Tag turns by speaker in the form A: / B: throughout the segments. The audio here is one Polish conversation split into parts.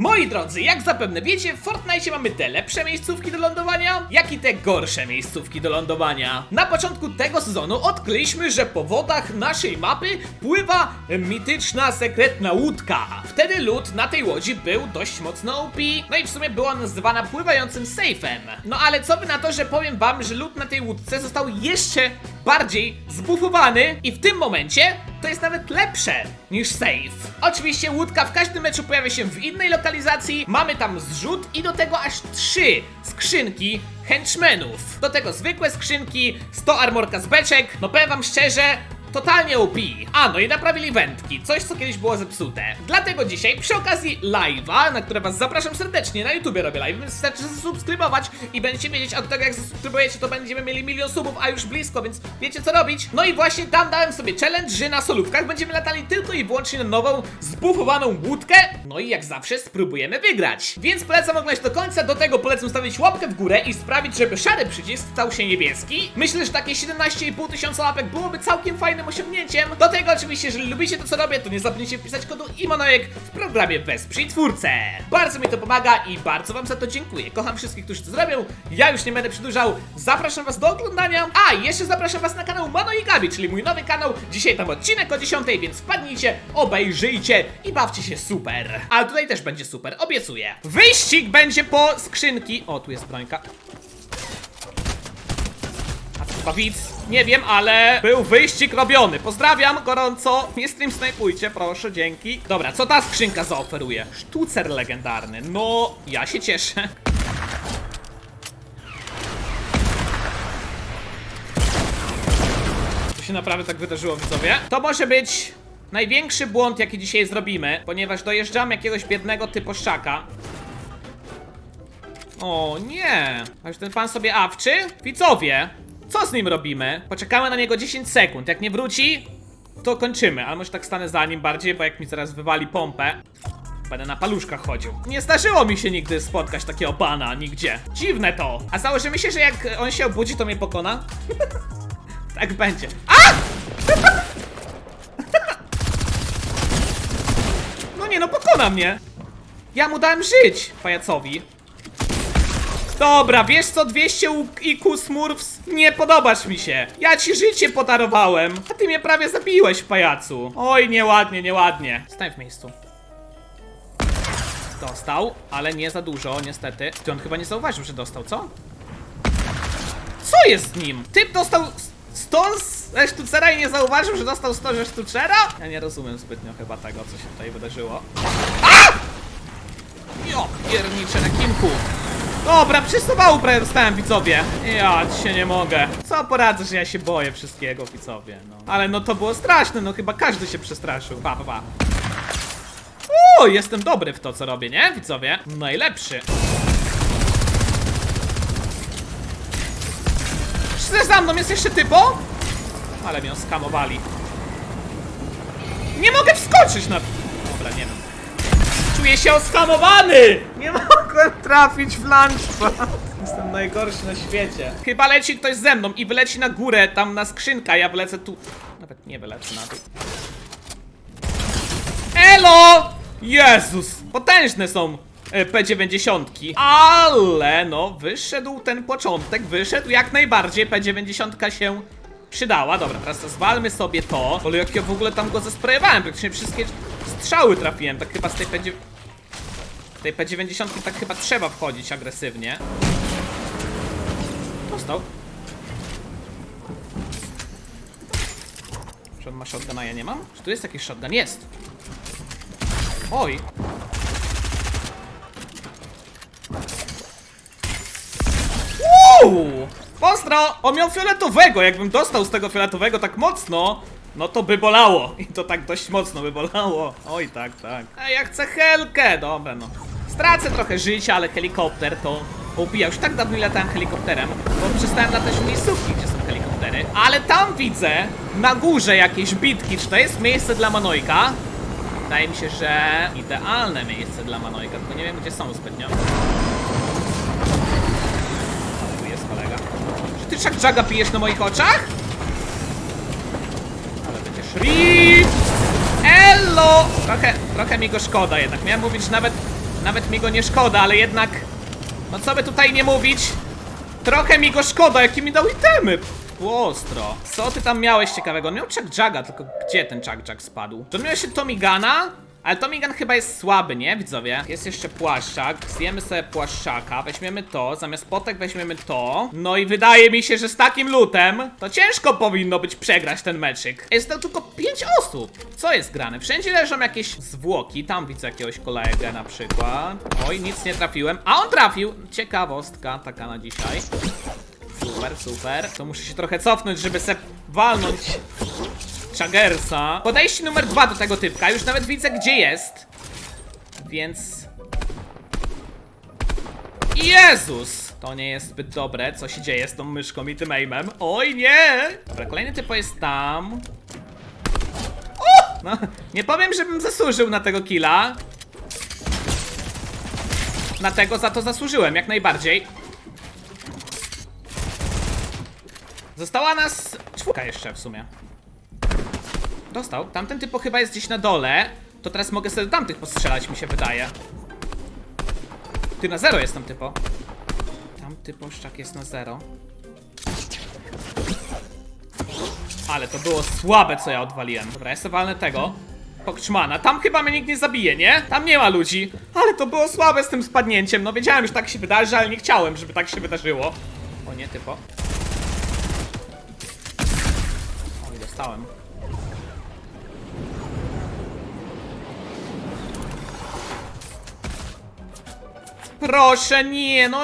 A: Moi drodzy, jak zapewne wiecie, w Fortnite mamy te lepsze miejscówki do lądowania, jak i te gorsze miejscówki do lądowania. Na początku tego sezonu odkryliśmy, że po wodach naszej mapy pływa mityczna, sekretna łódka. Wtedy lód na tej łodzi był dość mocno OP, no i w sumie była nazywana pływającym safe'em. No ale co by na to, że powiem wam, że lód na tej łódce został jeszcze bardziej zbufowany i w tym momencie to jest nawet lepsze niż safe. Oczywiście łódka w każdym meczu pojawia się w innej lokalizacji, mamy tam zrzut i do tego aż trzy skrzynki henchmenów. Do tego zwykłe skrzynki, 100 armorka z beczek, no powiem wam szczerze, Totalnie OP. A, no i naprawili wędki, coś co kiedyś było zepsute. Dlatego dzisiaj przy okazji live'a, na które was zapraszam serdecznie, na YouTubie robię live, więc wystarczy zasubskrybować i będziecie wiedzieć, od tego jak zasubskrybujecie, to będziemy mieli milion subów, a już blisko, więc wiecie co robić. No i właśnie tam dałem sobie challenge, że na solówkach będziemy latali tylko i wyłącznie na nową, zbufowaną łódkę. No i jak zawsze spróbujemy wygrać. Więc polecam oglądać do końca, do tego polecam stawić łapkę w górę i sprawić, żeby szary przycisk stał się niebieski. Myślę, że takie 17,5 tysiąca łapek byłoby całkiem fajnym osiągnięciem. Do tego oczywiście, jeżeli lubicie to co robię, to nie zapomnijcie wpisać kodu IMONOJEK w programie Wesprzyj Twórcę. Bardzo mi to pomaga i bardzo wam za to dziękuję. Kocham wszystkich, którzy to zrobią. Ja już nie będę przedłużał. Zapraszam was do oglądania. A, jeszcze zapraszam was na kanał Mano i Gabi, czyli mój nowy kanał. Dzisiaj tam odcinek o 10, więc wpadnijcie, obejrzyjcie i bawcie się super. Ale tutaj też będzie super, obiecuję. Wyścig będzie po skrzynki. O, tu jest brońka. Chyba widz? Nie wiem, ale był wyścig robiony. Pozdrawiam gorąco. Nie stream snajpujcie, proszę, dzięki. Dobra, co ta skrzynka zaoferuje? Sztucer legendarny. No, ja się cieszę. To się naprawdę tak wydarzyło, widzowie. To może być największy błąd, jaki dzisiaj zrobimy, ponieważ dojeżdżamy jakiegoś biednego typoszczaka. O nie! A już ten pan sobie awczy? Widzowie, co z nim robimy? Poczekamy na niego 10 sekund. Jak nie wróci, to kończymy. Ale może tak stanę za nim bardziej, bo jak mi zaraz wywali pompę, będę na paluszkach chodził. Nie zdarzyło mi się nigdy spotkać takiego pana, nigdzie. Dziwne to. A założymy się, że jak on się obudzi, to mnie pokona? tak będzie. A! no nie, no pokona mnie. Ja mu dałem żyć, pajacowi. Dobra, wiesz co, 200 u- IQ Smurfs? Nie podobasz mi się. Ja ci życie podarowałem, a ty mnie prawie zabiłeś, pajacu. Oj, nieładnie, nieładnie. Stań w miejscu. Dostał, ale nie za dużo, niestety. Ty on chyba nie zauważył, że dostał, co? Co jest z nim? Typ dostał 100 ze sztucera i nie zauważył, że dostał 100 ze sztucera? Ja nie rozumiem zbytnio chyba tego, co się tutaj wydarzyło. Jo, piernicze na kimku. Dobra, przystawału prawie dostałem widzowie. Ja się nie mogę. Co poradzę, że ja się boję wszystkiego widzowie, no. Ale no to było straszne, no chyba każdy się przestraszył. Pa, pa, pa. O, jestem dobry w to, co robię, nie, widzowie? Najlepszy. Czy za mną jest jeszcze typo? Ale mnie skamowali. Nie mogę wskoczyć na... Dobra, nie wiem. Czuję się oskamowany! Nie mogłem trafić w lunchpad. Jestem najgorszy na świecie. Chyba leci ktoś ze mną i wyleci na górę, tam na skrzynka, ja wylecę tu. Nawet nie wylecę na dół. Elo! Jezus! Potężne są e, P90. Ale no, wyszedł ten początek, wyszedł jak najbardziej. P90 się przydała. Dobra, teraz to zwalmy sobie to. Ale jak ja w ogóle tam go zesprayowałem, praktycznie wszystkie strzały trafiłem. Tak chyba z tej P9... Tej P90 tak chyba trzeba wchodzić agresywnie. Dostał. Czy on ma shotguna, ja nie mam? Czy tu jest jakiś shotgun? Jest! Oj! Uuu! Pozdro! On miał fioletowego, jakbym dostał z tego fioletowego tak mocno, no to by bolało. I to tak dość mocno by bolało. Oj, tak, tak. A ja chcę helkę! Dobra, no. Stracę trochę życia, ale helikopter to ubija. Już tak dawno latałem helikopterem, bo przestałem latać w miejscówki, gdzie są helikoptery. Ale tam widzę, na górze jakieś bitki. Czy to jest miejsce dla Manojka? Wydaje mi się, że idealne miejsce dla Manojka, tylko nie wiem gdzie są zbytnio. Tu jest kolega. Czy ty Chuck Jaga pijesz na moich oczach? Ale będziesz RIP! Elo! Trochę, trochę mi go szkoda jednak. Miałem mówić nawet Nawet mi go nie szkoda, ale jednak... No co by tutaj nie mówić? Trochę mi go szkoda, jakie mi dał itemy. Ostro. Co ty tam miałeś ciekawego? On miał Chuck Jaga, tylko gdzie ten Chuck Jag spadł? To miał się Tommy Gana? Ale Tommy Gun chyba jest słaby, nie widzowie? Jest jeszcze płaszczak, zjemy sobie płaszczaka, weźmiemy to, zamiast potek weźmiemy to. No i wydaje mi się, że z takim lutem to ciężko powinno być przegrać ten meczyk. Jest to tylko 5 osób. Co jest grane? Wszędzie leżą jakieś zwłoki, tam widzę jakiegoś kolegę na przykład. Oj, nic nie trafiłem, a on trafił. Ciekawostka taka na dzisiaj. Super, super. To muszę się trochę cofnąć, żeby se walnąć Chaggersa. Podejście numer dwa do tego typka. Już nawet widzę, gdzie jest. Więc... Jezus! To nie jest zbyt dobre, co się dzieje z tą myszką i tym aimem. Oj, nie! Dobra, kolejny typo jest tam. O! No, nie powiem, żebym zasłużył na tego killa. Na tego za to zasłużyłem, jak najbardziej. Została nas czwórka jeszcze w sumie. Dostał. Tamten typo chyba jest gdzieś na dole. To teraz mogę sobie do tamtych postrzelać, mi się wydaje. Ty na zero jest tam typo. Tam typoszczak jest na zero. Ale to było słabe, co ja odwaliłem. Dobra, ja sobie tego. Pokczmana. Tam chyba mnie nikt nie zabije, nie? Tam nie ma ludzi. Ale to było słabe z tym spadnięciem. No wiedziałem, że tak się wydarzy, ale nie chciałem, żeby tak się wydarzyło. O nie, typo. Oj, dostałem. Proszę, nie, no.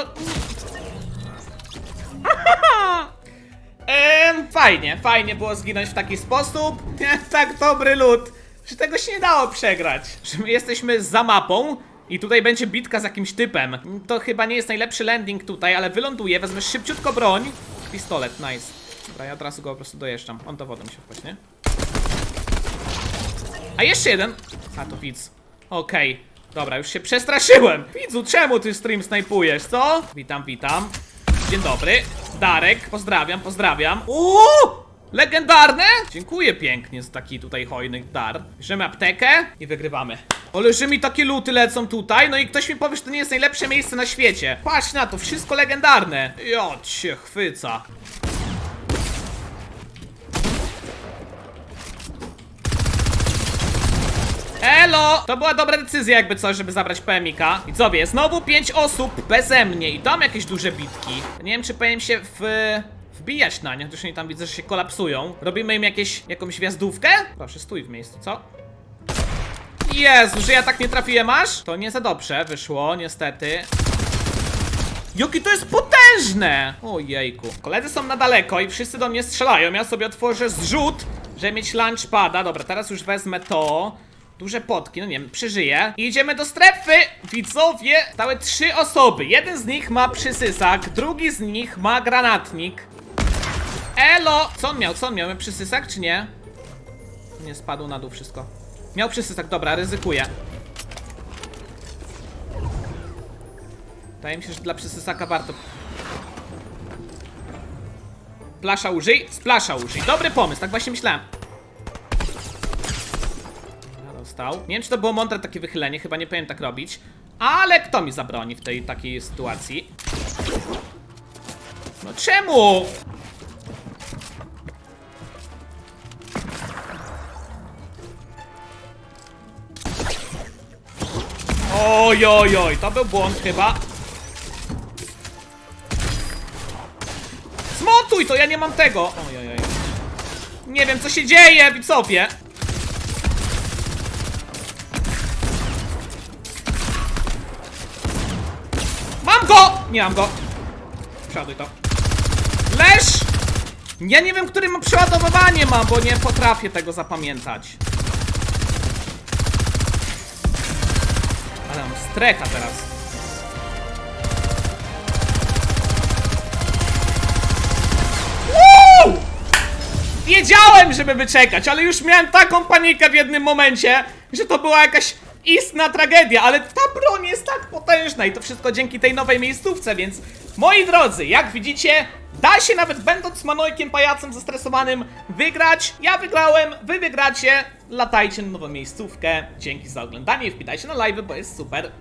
A: Ehm, fajnie, fajnie było zginąć w taki sposób. tak dobry lód, że tego się nie dało przegrać. Że my jesteśmy za mapą i tutaj będzie bitka z jakimś typem. To chyba nie jest najlepszy landing tutaj, ale wyląduję, wezmę szybciutko broń. Pistolet, nice. Dobra, ja od razu go po prostu dojeżdżam. On to wodą się wpaść, nie? A jeszcze jeden. A to widz. Okej. Dobra, już się przestraszyłem. Widzu, czemu ty stream snajpujesz, co? Witam, witam. Dzień dobry. Darek, pozdrawiam, pozdrawiam. Uuu! Legendarne? Dziękuję pięknie za taki tutaj hojny dar. Bierzemy aptekę i wygrywamy. Ale że mi takie luty lecą tutaj, no i ktoś mi powie, że to nie jest najlepsze miejsce na świecie. Patrz na to, wszystko legendarne. Ja cię chwyca. To była dobra decyzja jakby coś, żeby zabrać PMika. Widzowie, znowu 5 osób beze mnie i tam jakieś duże bitki. Nie wiem, czy powinien się w... wbijać na nie, chociaż oni tam widzę, że się kolapsują. Robimy im jakieś, jakąś wjazdówkę? Proszę, stój w miejscu, co? Jezu, że ja tak nie trafiłem aż? To nie za dobrze wyszło, niestety. Jakie to jest potężne! Ojejku. Koledzy są na daleko i wszyscy do mnie strzelają. Ja sobie otworzę zrzut, żeby mieć launchpada. Dobra, teraz już wezmę to. Duże potki, no nie wiem, przeżyję. I idziemy do strefy! Widzowie, stały trzy osoby. Jeden z nich ma przysysak, drugi z nich ma granatnik. Elo! Co on miał? Co on miał? Miał przysysak, czy nie? Nie spadł na dół wszystko. Miał przysysak, dobra, ryzykuję. Wydaje mi się, że dla przysysaka warto. Plasza użyj, splasza użyj. Dobry pomysł, tak właśnie myślałem. Dostał. Nie wiem, czy to było mądre takie wychylenie, chyba nie powinien tak robić. Ale kto mi zabroni w tej takiej sytuacji? No czemu? Oj, oj, oj, to był błąd chyba. Zmontuj to, ja nie mam tego. Oj, oj, oj. Nie wiem, co się dzieje, widzowie. Mam go! Nie mam go. Przeładuj to. Leż! Ja nie wiem, którym przeładowywanie mam, bo nie potrafię tego zapamiętać. Ale mam strecha teraz. Woo! Wiedziałem, żeby wyczekać, ale już miałem taką panikę w jednym momencie, że to była jakaś istna tragedia, ale ta broń jest tak potężna i to wszystko dzięki tej nowej miejscówce, więc moi drodzy, jak widzicie, da się nawet będąc manojkiem pajacem zestresowanym wygrać. Ja wygrałem, wy wygracie, latajcie na nową miejscówkę. Dzięki za oglądanie i wpitajcie na live, bo jest super.